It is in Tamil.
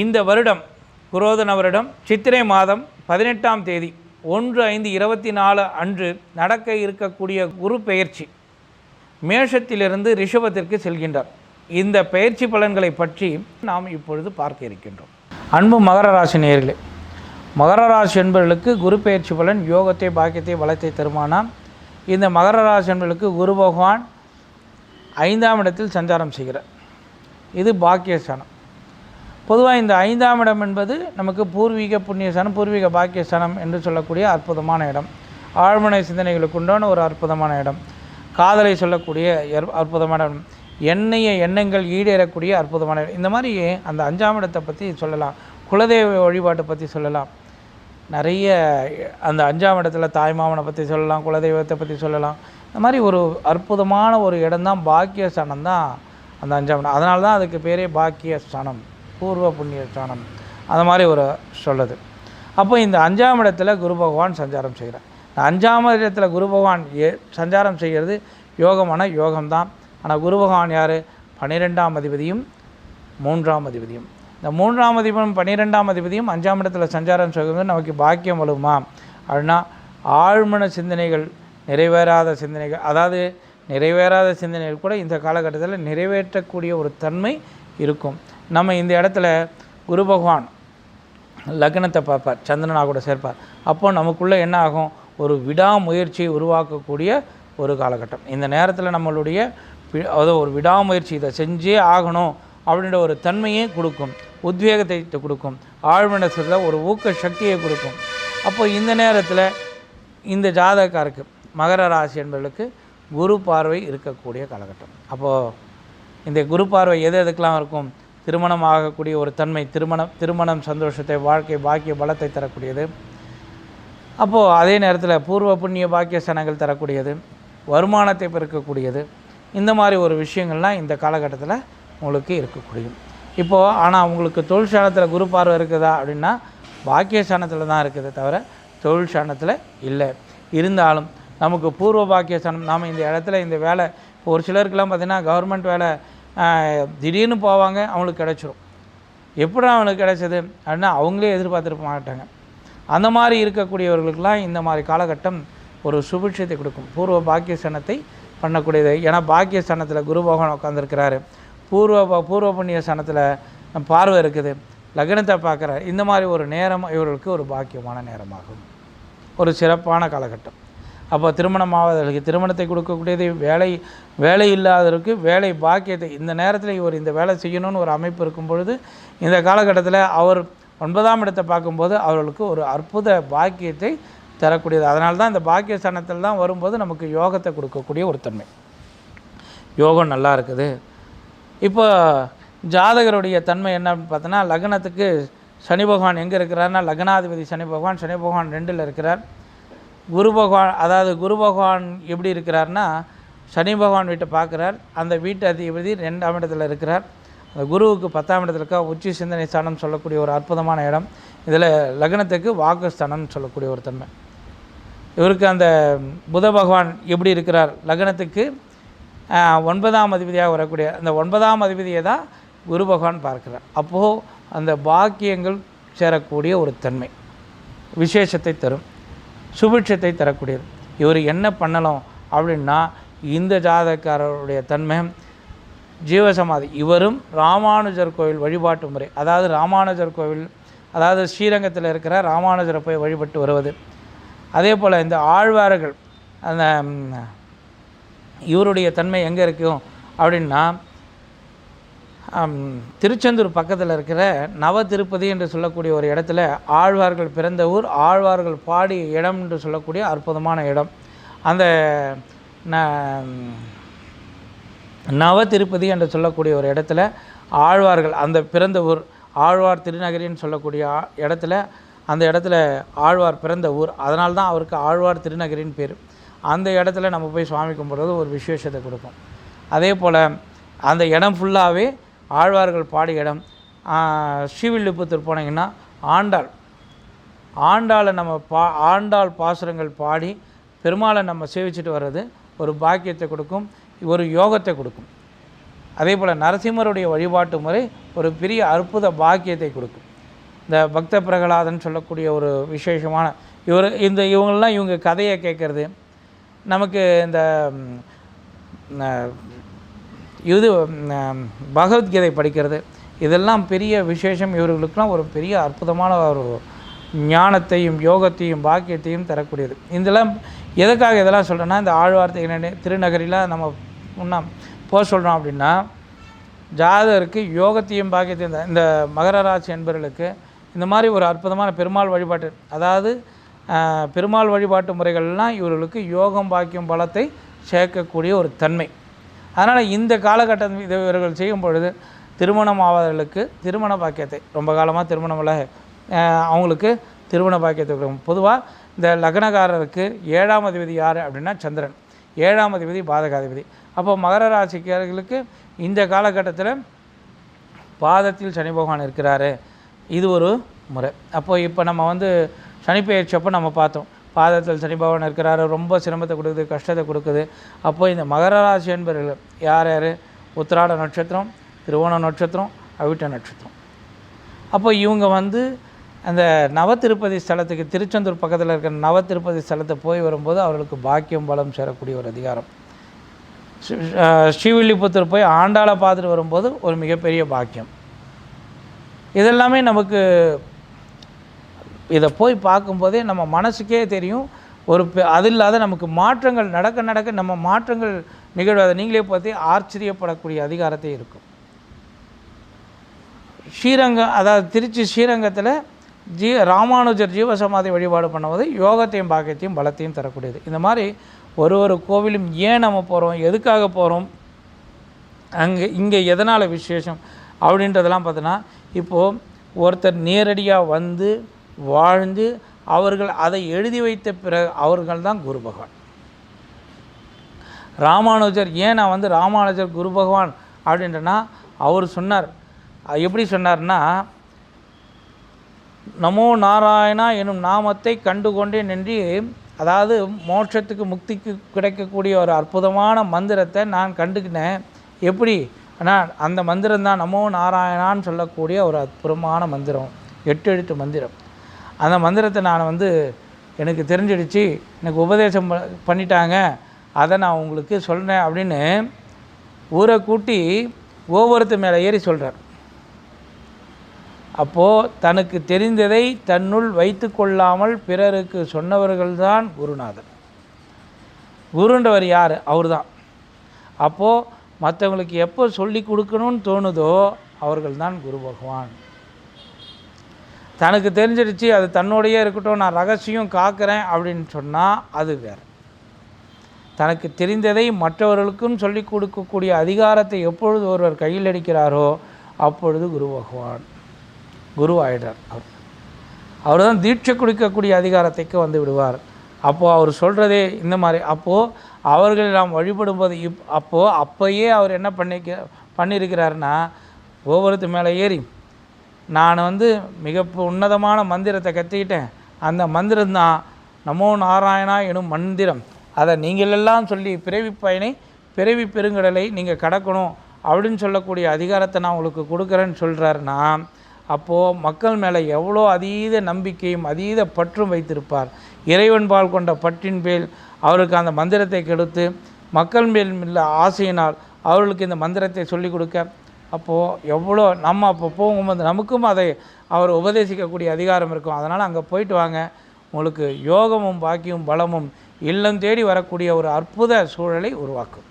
இந்த வருடம் புரோதன வருடம் சித்திரை மாதம் பதினெட்டாம் தேதி ஒன்று ஐந்து இருபத்தி நாலு அன்று நடக்க இருக்கக்கூடிய குரு பெயர்ச்சி மேஷத்திலிருந்து ரிஷபத்திற்கு செல்கின்றார். இந்த பயிற்சி பலன்களை பற்றி நாம் இப்பொழுது பார்க்க இருக்கின்றோம். அன்பு மகர ராசி நேர்களே மகர ராசி என்பவர்களுக்கு குரு பெயர்ச்சி பலன் யோகத்தை பாக்கியத்தை வளத்தை தருமானாம் இந்த மகர ராசி என்பவர்களுக்கு குரு பகவான் ஐந்தாம் இடத்தில் சஞ்சாரம் செய்கிறார். இது பாக்கியஸ்தானம். பொதுவாக இந்த ஐந்தாம் இடம் என்பது நமக்கு பூர்வீக புண்ணியஸ்தானம் பூர்வீக பாக்கியஸ்தானம் என்று சொல்லக்கூடிய அற்புதமான இடம். ஆழ்மனை சிந்தனைகளுக்கு உண்டான ஒரு அற்புதமான இடம். காதலை சொல்லக்கூடிய எர்- அற்புதமான இடம். எண்ணெய எண்ணங்கள் ஈடேறக்கூடிய அற்புதமான இடம். இந்த மாதிரி அந்த அஞ்சாம் இடத்தை பற்றி சொல்லலாம். குலதெய்வ வழிபாட்டை பற்றி சொல்லலாம். நிறைய அந்த அஞ்சாம் இடத்துல தாய்மாமனை பற்றி சொல்லலாம் குலதெய்வத்தை பற்றி சொல்லலாம். இந்த மாதிரி ஒரு அற்புதமான ஒரு இடம்தான் பாக்கியஸ்தானம் தான் அந்த அஞ்சாம் இடம். அதனால தான் அதுக்கு பேரே பாக்கியஸ்தானம். பூர்வ புண்ணிய ஸ்தானம் அந்த மாதிரி ஒரு சொல்லுது அப்போ இந்த அஞ்சாம் இடத்துல குரு பகவான் சஞ்சாரம் செய்கிறார். இந்த அஞ்சாம் இடத்துல குரு பகவான் ஏ சஞ்சாரம் செய்கிறது யோகமான யோகம்தான். ஆனால் குரு பகவான் யார்? பன்னிரெண்டாம் அதிபதியும் மூன்றாம் அதிபதியும். இந்த மூன்றாம் அதிபதியும் பன்னிரெண்டாம் அதிபதியும் அஞ்சாம் இடத்துல சஞ்சாரம் செய்கிறது நமக்கு பாக்கியம் வலுமா? அப்படின்னா ஆழ்மன சிந்தனைகள் நிறைவேறாத சிந்தனைகள். அதாவது நிறைவேறாத சிந்தனைகள் கூட இந்த காலகட்டத்தில் நிறைவேற்றக்கூடிய ஒரு தன்மை இருக்கும். நம்ம இந்த இடத்துல குரு பகவான் லக்னத்தை பார்ப்பார் சந்திரனாக கூட சேர்ப்பார். அப்போ நமக்குள்ளே என்ன ஆகும்? ஒரு விடாமுயற்சியை உருவாக்கக்கூடிய ஒரு காலகட்டம். இந்த நேரத்தில் நம்மளுடைய அதாவது ஒரு விடாமுயற்சி இதை செஞ்சே ஆகணும் அப்படின்ற ஒரு தன்மையை கொடுக்கும். உத்வேகத்தை கொடுக்கும். ஆழ்மனசில் ஒரு ஊக்க சக்தியை கொடுக்கும். அப்போ இந்த நேரத்தில் இந்த ஜாதகக்காருக்கு மகர ராசி என்பவர்களுக்கு குரு பார்வை இருக்கக்கூடிய காலகட்டம். அப்போது இந்த குரு பார்வை எது எதுக்கெலாம் இருக்கும்? திருமணம் ஆகக்கூடிய ஒரு தன்மை திருமணம் திருமணம் சந்தோஷத்தை வாழ்க்கை பாக்கிய பலத்தை தரக்கூடியது. அப்போது அதே நேரத்தில் பூர்வ புண்ணிய பாக்கிய சனங்கள் தரக்கூடியது வருமானத்தை பெருக்கக்கூடியது. இந்த மாதிரி ஒரு விஷயங்கள்லாம் இந்த காலகட்டத்தில் உங்களுக்கு இருக்கக்கூடியது. இப்போது ஆனால் உங்களுக்கு தொழில் குரு பார்வை இருக்குதா அப்படின்னா பாக்கிய ஸ்தானத்தில் தான் இருக்குது தவிர தொழில் ஸ்தானத்தில் இல்லை. இருந்தாலும் நமக்கு பூர்வ பாக்கிய சனம் நாம் இந்த இடத்துல இந்த வேலை இப்போ ஒரு சிலருக்கெல்லாம் பார்த்திங்கன்னா கவர்மெண்ட் வேலை திடீர்னு போவாங்க அவங்களுக்கு கிடச்சிரும். எப்படி அவனுக்கு கிடைச்சது? அப்படின்னா அவங்களே எதிர்பார்த்துருக்க மாட்டாங்க. அந்த மாதிரி இருக்கக்கூடியவர்களுக்கெல்லாம் இந்த மாதிரி காலகட்டம் ஒரு சுபிட்சத்தை கொடுக்கும். பூர்வ பாக்கியஸ்தானத்தை பண்ணக்கூடியது. ஏன்னா பாக்கியஸ்தானத்தில் குரு பகவான் உட்காந்துருக்கிறாரு பூர்வ ப- பூர்வ புண்ணிய ஸ்தானத்தில் பார்வை இருக்குது. லக்னத்தை பார்க்குறாரு இந்த மாதிரி ஒரு நேரம் இவர்களுக்கு ஒரு பாக்கியமான நேரமாகும். ஒரு சிறப்பான காலகட்டம். அப்போ திருமணம் ஆவதற்கு திருமணத்தை கொடுக்கக்கூடியது வேலை வேலை இல்லாதவருக்கு வேலை பாக்கியத்தை இந்த நேரத்தில் இவர் இந்த வேலை செய்யணும்னு ஒரு அமைப்பு இருக்கும் பொழுது இந்த காலகட்டத்தில் அவர் ஒன்பதாம் இடத்தை பார்க்கும்போது அவர்களுக்கு ஒரு அற்புத பாக்கியத்தை தரக்கூடியது. அதனால தான் இந்த பாக்கிய ஸ்தானத்தில் தான் வரும்போது நமக்கு யோகத்தை கொடுக்கக்கூடிய ஒரு தன்மை. யோகம் நல்லா இருக்குது. இப்போ ஜாதகருடைய தன்மை என்னன்னு பார்த்தோன்னா லக்னத்துக்கு சனி பகவான் எங்கே இருக்கிறார்னா லக்னாதிபதி சனி பகவான் சனி பகவான் ரெண்டில் இருக்கிறார். குரு பகவான் அதாவது குரு பகவான் எப்படி இருக்கிறார்னா சனி பகவான் வீட்டை பார்க்குறார். அந்த வீட்டு அதிபதி ரெண்டாம் இடத்துல இருக்கிறார். அந்த குருவுக்கு பத்தாம் இடத்துல இருக்க உச்சி சிந்தனை ஸ்தானம் சொல்லக்கூடிய ஒரு அற்புதமான இடம். இதில் லக்னத்துக்கு வாக்குஸ்தானம்னு சொல்லக்கூடிய ஒரு தன்மை. இவருக்கு அந்த புத பகவான் எப்படி இருக்கிறார்? லக்னத்துக்கு ஒன்பதாம் அதிபதியாக வரக்கூடிய அந்த ஒன்பதாம் அதிபதியை தான் குரு பகவான் பார்க்கிறார். அப்போது அந்த பாக்கியங்கள் சேரக்கூடிய ஒரு தன்மை. விசேஷத்தை தரும். சுபிட்சத்தை தரக்கூடியது. இவர் என்ன பண்ணலாம் அப்படின்னா இந்த ஜாதகக்காரருடைய தன்மை ஜீவசமாதி. இவரும் ராமானுஜர் கோவில் வழிபாட்டு முறை. அதாவது ராமானுஜர் கோவில் அதாவது ஸ்ரீரங்கத்தில் இருக்கிற ராமானுஜரை போய் வழிபட்டு வருவது. அதே போல் இந்த ஆழ்வார்கள் அந்த இவருடைய தன்மை எங்கே இருக்கும் அப்படின்னா திருச்செந்தூர் பக்கத்தில் இருக்கிற நவ திருப்பதி என்று சொல்லக்கூடிய ஒரு இடத்துல ஆழ்வார்கள் பிறந்த ஊர் ஆழ்வார்கள் பாடிய இடம் என்று சொல்லக்கூடிய அற்புதமான இடம். அந்த ந- நவ திருப்பதி என்று சொல்லக்கூடிய ஒரு இடத்துல ஆழ்வார்கள் அந்த பிறந்த ஊர் ஆழ்வார் திருநகரின்னு சொல்லக்கூடிய இடத்துல அந்த இடத்துல ஆழ்வார் பிறந்த ஊர். அதனால் தான் அவருக்கு ஆழ்வார் திருநகரின் பேர். அந்த இடத்துல நம்ம போய் சுவாமி கும்பிட்றது ஒரு விசேஷத்தை கொடுக்கும். அதே போல் அந்த இடம் ஃபுல்லாகவே ஆழ்வார்கள் பாடிய இடம் ஸ்ரீவில்லிபுத்தூர் போனீங்கன்னா ஆண்டாள். ஆண்டாளை நம்ம பா ஆண்டாள் பாசுரங்கள் பாடி பெருமாளை நம்ம சேவிச்சுட்டு வர்றது ஒரு பாக்கியத்தை கொடுக்கும் ஒரு யோகத்தை கொடுக்கும். அதே போல் நரசிம்மருடைய வழிபாட்டு முறை ஒரு பெரிய அற்புத பாக்கியத்தை கொடுக்கும். இந்த பக்த பிரகலாதன் சொல்லக்கூடிய ஒரு விசேஷமான இவர் இந்த இவங்கள்லாம் இவங்க கதையை கேட்குறது நமக்கு இந்த இது பகவத்கீதை படிக்கிறது. இதெல்லாம் பெரிய விசேஷம். இவர்களுக்கெல்லாம் ஒரு பெரிய அற்புதமான ஒரு ஞானத்தையும் யோகத்தையும் பாக்கியத்தையும் தரக்கூடியது. இதெல்லாம் எதுக்காக இதெல்லாம் சொல்கிறேன்னா இந்த ஆழ்வார்த்தை என்னென்ன திருநகரில் நம்ம முன்னா போக சொல்கிறோம் அப்படின்னா ஜாதகருக்கு யோகத்தையும் பாக்கியத்தையும் இந்த மகர ராசி என்பவர்களுக்கு இந்த மாதிரி ஒரு அற்புதமான பெருமாள் வழிபாட்டு அதாவது பெருமாள் வழிபாட்டு முறைகள்லாம் இவர்களுக்கு யோகம் பாக்கியம் பலத்தை சேர்க்கக்கூடிய ஒரு தன்மை. அதனால் இந்த காலகட்டம் இது இவர்கள் செய்யும் பொழுது திருமணம் ஆவதற்கு திருமண பாக்கியத்தை ரொம்ப காலமாக திருமணம் இல்லை அவங்களுக்கு திருமண பாக்கியத்தை கொடுக்கும். பொதுவாக இந்த லக்னக்காரருக்கு ஏழாம் அதிபதி யார் அப்படின்னா சந்திரன் ஏழாம் அதிபதி பாதகாதிபதி. அப்போ மகர ராசிக்காரர்களுக்கு இந்த காலகட்டத்தில் பாதத்தில் சனி பகவான் இருக்கிறாரு. இது ஒரு முறை. அப்போது இப்போ நம்ம வந்து சனி அப்போ நம்ம பார்த்தோம். பாதத்தில் சனி பகவான் இருக்கிறாரு ரொம்ப சிரமத்தை கொடுக்குது கஷ்டத்தை கொடுக்குது. அப்போ இந்த மகர ராசி என்பவர்கள் யார் யார்? உத்திராட நட்சத்திரம் திருவோண நட்சத்திரம் அவிட்ட நட்சத்திரம். அப்போ இவங்க வந்து அந்த நவ திருப்பதி ஸ்தலத்துக்கு திருச்செந்தூர் பக்கத்தில் இருக்கிற நவத்திருப்பதி ஸ்தலத்தை போய் வரும்போது அவர்களுக்கு பாக்கியம் பலம் சேரக்கூடிய ஒரு அதிகாரம். ஸ்ரீ- ஸ்ரீவில்லிபுத்தூர் போய் ஆண்டாளை பார்த்துட்டு வரும்போது ஒரு மிகப்பெரிய பாக்கியம். இதெல்லாமே நமக்கு இதை போய் பார்க்கும்போதே நம்ம மனசுக்கே தெரியும். ஒரு பெ- அது இல்லாத நமக்கு மாற்றங்கள் நடக்க நடக்க நம்ம மாற்றங்கள் நிகழ்வதை நீங்களே பார்த்து ஆச்சரியப்படக்கூடிய அதிகாரத்தை இருக்கும். ஸ்ரீரங்கம் அதாவது திருச்சி ஸ்ரீரங்கத்தில் ஜீ ராமானுஜர் ஜீவசமாதி வழிபாடு பண்ணும்போது யோகத்தையும் பாக்கியத்தையும் பலத்தையும் தரக்கூடியது. இந்த மாதிரி ஒரு ஒரு கோவிலும் ஏன் நம்ம போகிறோம் எதுக்காக போகிறோம் அங்கே இங்கே எதனால் விசேஷம்? அப்படின்றதெல்லாம் பார்த்தோன்னா இப்போது ஒருத்தர் நேரடியாக வந்து வாழ்ந்து அவர்கள் அதை எழுதி வைத்த பிறகு அவர்கள் தான் குரு பகவான். ராமானுஜர் ஏன் நான் வந்து ராமானுஜர் குரு பகவான்? அப்படின்றனா அவர் சொன்னார். எப்படி சொன்னார்னா நமோ நாராயணா எனும் நாமத்தை கண்டு கொண்டேன் என்று அதாவது மோட்சத்துக்கு முக்திக்கு கிடைக்கக்கூடிய ஒரு அற்புதமான மந்திரத்தை நான் கண்டுக்கினேன். எப்படி? ஆனால் அந்த மந்திரம் தான் நமோ நாராயணான்னு சொல்லக்கூடிய ஒரு அற்புதமான மந்திரம். எட்டு எழுத்து மந்திரம். அந்த மந்திரத்தை நான் வந்து எனக்கு தெரிஞ்சிடுச்சு. எனக்கு உபதேசம் ப- பண்ணிட்டாங்க. அதை நான் உங்களுக்கு சொல்கிறேன் அப்படின்னு ஊரை கூட்டி ஒவ்வொருத்தர் மேலே ஏறி சொல்கிறார் அப்போது தனக்கு தெரிந்ததை தன்னுள் வைத்து கொள்ளாமல் பிறருக்கு சொன்னவர்கள்தான் குருநாதர். குருன்றவர் யார்? அவர் தான் அப்போது மற்றவங்களுக்கு எப்போ சொல்லி கொடுக்கணும்னு தோணுதோ அவர்கள்தான் குரு பகவான். தனக்கு தெரிஞ்சிருச்சு அது தன்னோடையே இருக்கட்டும் நான் ரகசியம் காக்கிறேன் அப்படின்னு சொன்னால் அது வேறு. தனக்கு தெரிந்ததை மற்றவர்களுக்கும் சொல்லிக் கொடுக்கக்கூடிய அதிகாரத்தை எப்பொழுது ஒருவர் கையில் அடிக்கிறாரோ அப்பொழுது குரு பகவான் குரு ஆயிடுறார் அவர். அவர் தான் தீட்சை கொடுக்கக்கூடிய அதிகாரத்தைக்கு வந்து விடுவார். அப்போது அவர் சொல்கிறதே இந்த மாதிரி. அப்போது அவர்களை நாம் வழிபடும்போது இப் அப்போது அப்போயே அவர் என்ன பண்ணிக்க பண்ணியிருக்கிறாருன்னா ஒவ்வொருத்து மேலே ஏறி நான் வந்து மிக உன்னதமான மந்திரத்தை கற்றுக்கிட்டேன் அந்த மந்திரம்தான் நமோ நாராயணா எனும் மந்திரம். அதை நீங்கள் எல்லாம் சொல்லி பிறவி பயனை பிறவி பெருங்கடலை நீங்கள் கடக்கணும் அப்படின்னு சொல்லக்கூடிய அதிகாரத்தை நான் உங்களுக்கு கொடுக்குறேன்னு சொல்கிறாருன்னா அப்போது மக்கள் மேலே எவ்வளோ அதீத நம்பிக்கையும் அதீத பற்றும் வைத்திருப்பார். இறைவன் பால் கொண்ட பற்றின் பேல் அவருக்கு அந்த மந்திரத்தை கெடுத்து மக்கள் மேல் உள்ள ஆசையினால் அவர்களுக்கு இந்த மந்திரத்தை சொல்லிக் கொடுக்க அப்போது எவ்வளோ நம்ம அப்போ போகும்போது நமக்கும் அதை அவர் உபதேசிக்கக்கூடிய அதிகாரம் இருக்கும். அதனால் அங்கே போயிட்டு வாங்க. உங்களுக்கு யோகமும் பாக்கியும் பலமும் இல்லம் தேடி வரக்கூடிய ஒரு அற்புத சூழலை உருவாக்கும்.